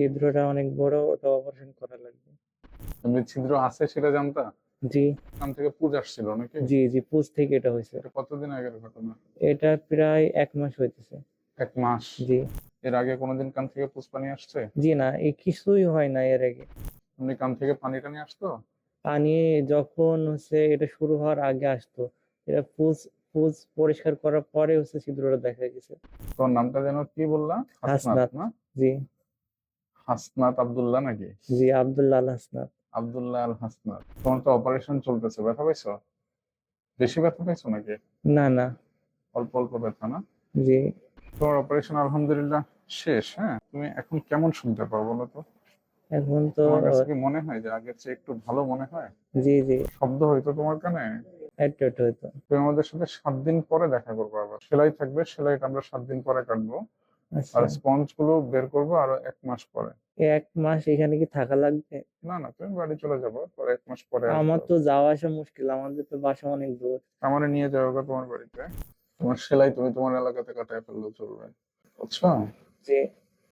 ছিদ্রটা অনেক বড় ওটা অপারেশন করা লাগবে। এমনি ছিদ্র আছে সেটা জানতা? জি। ওখান থেকে পুজ আসছিল নাকি? জি জি পুজ থেকে এটা হয়েছে। এটা কতদিন আগের ঘটনা? এটা প্রায় এক মাস হইতেছে। এক মাস? জি। এর আগে কোনোদিন কান থেকে পুজ পানি আসছে? জি না এই কিছুই হয় না এর আগে। এমনি কান থেকে পানি টানি আসতো? পানি যখন হচ্ছে এটা শুরু হওয়ার আগে আসতো। এটা পুজ পুজ পরিষ্কার করার পরে হচ্ছে ছিদ্রটা দেখা গেছে। তোর নামটা যেন কি বললা? হাসনাত হাসনাত। না? জি। হাসনাত আব্দুল্লাহ নাকি? জি আব্দুল্লাহ আল হাসনাত। আব্দুল্লাহ আল হাসনাত। তোমার তো অপারেশন চলতেছে ব্যথা পাইছো? বেশি ব্যথা পাইছো নাকি? না না। অল্প অল্প ব্যথা না? জি। তোমার অপারেশন আলহামদুলিল্লাহ শেষ হ্যাঁ? তুমি এখন কেমন শুনতে পাও বলো তো? এখন তো তোমার কাছে কি মনে হয় যে আগের চেয়ে একটু ভালো মনে হয়? জি জি। শব্দ হয়তো তোমার কানে? একটু একটু হয়তো তুমি আমাদের সাথে সাত দিন পরে দেখা করব আবার। সেলাই থাকবে সেলাইটা আমরা সাত দিন পরে কাটবো। আর স্পঞ্জগুলো বের করব আরও এক মাস পরে। এক মাস এখানে কি থাকা লাগবে? না না তুমি বাড়ি চলে যাব পরে এক মাস পরে আমার তো যাওয়া আসা মুশকিল আমাদের তো বাসা অনেক দূর। আমার নিয়ে যাওয়া হবে তোমার বাড়িতে। তোমার সেলাই তুমি তোমার এলাকাতে কাটায় ফেললেও চলবে। বুঝছ? যে